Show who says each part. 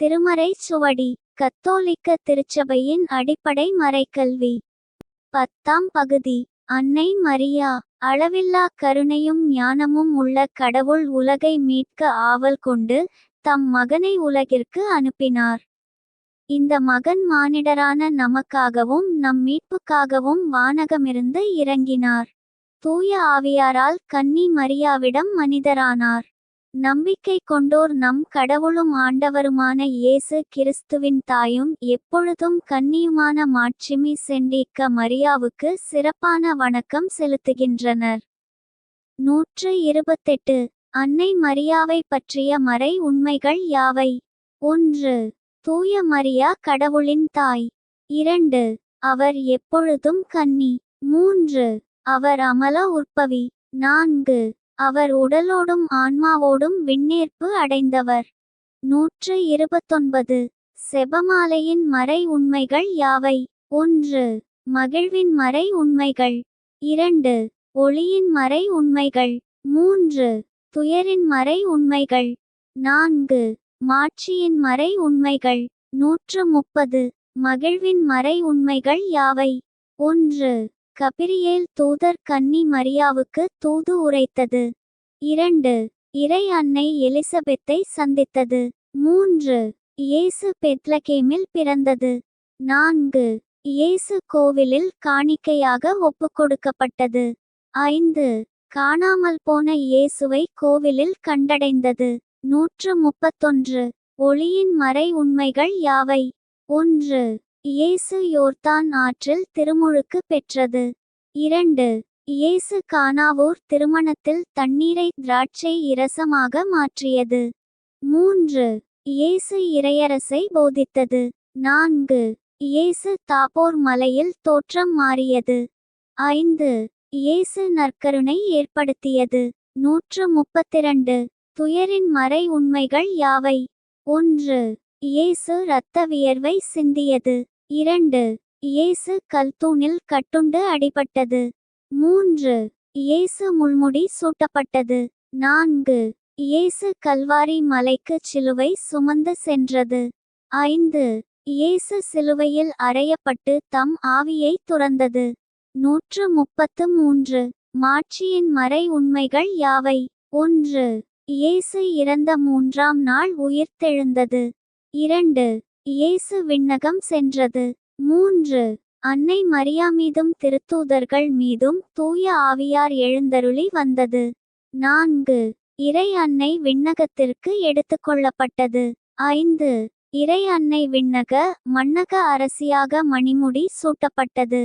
Speaker 1: திருமறை சுவடி கத்தோலிக்க திருச்சபையின் அடிப்படை மறைக்கல்வி. பத்தாம் பகுதி அன்னை மரியா அளவில்லா கருணையும் ஞானமும் உள்ள கடவுள் உலகை மீட்க ஆவல் கொண்டு தம் மகனை உலகிற்கு அனுப்பினார். இந்த மகன் மானிடரான நமக்காகவும் நம் மீட்புக்காகவும் வானகமிருந்து இறங்கினார். தூய ஆவியாரால் கன்னி மரியாவிடம் மனிதரானார். நம்பிக்கை கொண்டோர் நம் கடவுளும் ஆண்டவருமான இயேசு கிறிஸ்துவின் தாயும் எப்பொழுதும் கன்னியுமான மாட்சிமி செண்டிக்க மரியாவுக்கு சிறப்பான வணக்கம் செலுத்துகின்றனர். நூற்று இருபத்தெட்டு. அன்னை மரியாவை பற்றிய மறை உண்மைகள் யாவை? ஒன்று. தூய மரியா கடவுளின் தாய். இரண்டு. அவர் எப்பொழுதும் கன்னி. மூன்று. அவர் அமல உற்பவி. நான்கு. அவர் உடலோடும் ஆன்மாவோடும் விண்ணேற்பு அடைந்தவர். நூற்று இருபத்தொன்பது. செபமாலையின் மறை உண்மைகள் யாவை? ஒன்று. மகிழ்வின் மறை உண்மைகள். இரண்டு. ஒளியின் மறை உண்மைகள். மூன்று. துயரின் மறை உண்மைகள். நான்கு. மாட்சியின் மறை உண்மைகள். நூற்று முப்பது. மகிழ்வின் மறை உண்மைகள் யாவை? ஒன்று. கபிரியேல் தூதர் கன்னி மரியாவுக்கு தூது உரைத்தது. இரண்டு இறை அன்னை எலிசபெத்தை சந்தித்தது. மூன்று இயேசு பெத்லகேமில் பிறந்தது. நான்கு இயேசு கோவிலில் காணிக்கையாக ஒப்புக்கொடுக்கப்பட்டது. ஐந்து காணாமல் போன இயேசுவை கோவிலில் கண்டடைந்தது. நூற்று முப்பத்தொன்று ஒளியின் மறை உண்மைகள் யாவை? ஒன்று இயேசு யோர்தான் ஆற்றில் திருமுழுக்கு பெற்றது. இரண்டு இயேசு கானாவூர் திருமணத்தில் தண்ணீரை திராட்சை இரசமாக மாற்றியது. மூன்று இயேசு இறையரசை போதித்தது. நான்கு இயேசு தாபோர் மலையில் தோற்றம் மாறியது. ஐந்து இயேசு நற்கருணை ஏற்படுத்தியது. நூற்று முப்பத்திரண்டு துயரின் மறை உண்மைகள் யாவை? ஒன்று இயேசு இரத்த வியர்வை சிந்தியது. இரண்டு இயேசு கல்தூணில் கட்டுண்டு அடிபட்டது. மூன்று இயேசு முள்முடி சூட்டப்பட்டது. நான்கு இயேசு கல்வாரி மலைக்கு சிலுவை சுமந்து சென்றது. ஐந்து இயேசு சிலுவையில் அறையப்பட்டு தம் ஆவியை துறந்தது. நூற்று முப்பத்து மூன்று மாட்சியின் மறை உண்மைகள் யாவை? ஒன்று இயேசு இறந்த மூன்றாம் நாள் உயிர்த்தெழுந்தது. இரண்டு இயேசு விண்ணகம் சென்றது. மூன்று. அன்னை மரியா மீதும் திருத்தூதர்கள் மீதும் தூய ஆவியார் எழுந்தருளி வந்தது. நான்கு. இறை அன்னை விண்ணகத்திற்கு எடுத்துக்கொள்ளப்பட்டது ஐந்து. இறை அன்னை விண்ணக மன்னக அரசியாக மணிமுடி சூட்டப்பட்டது.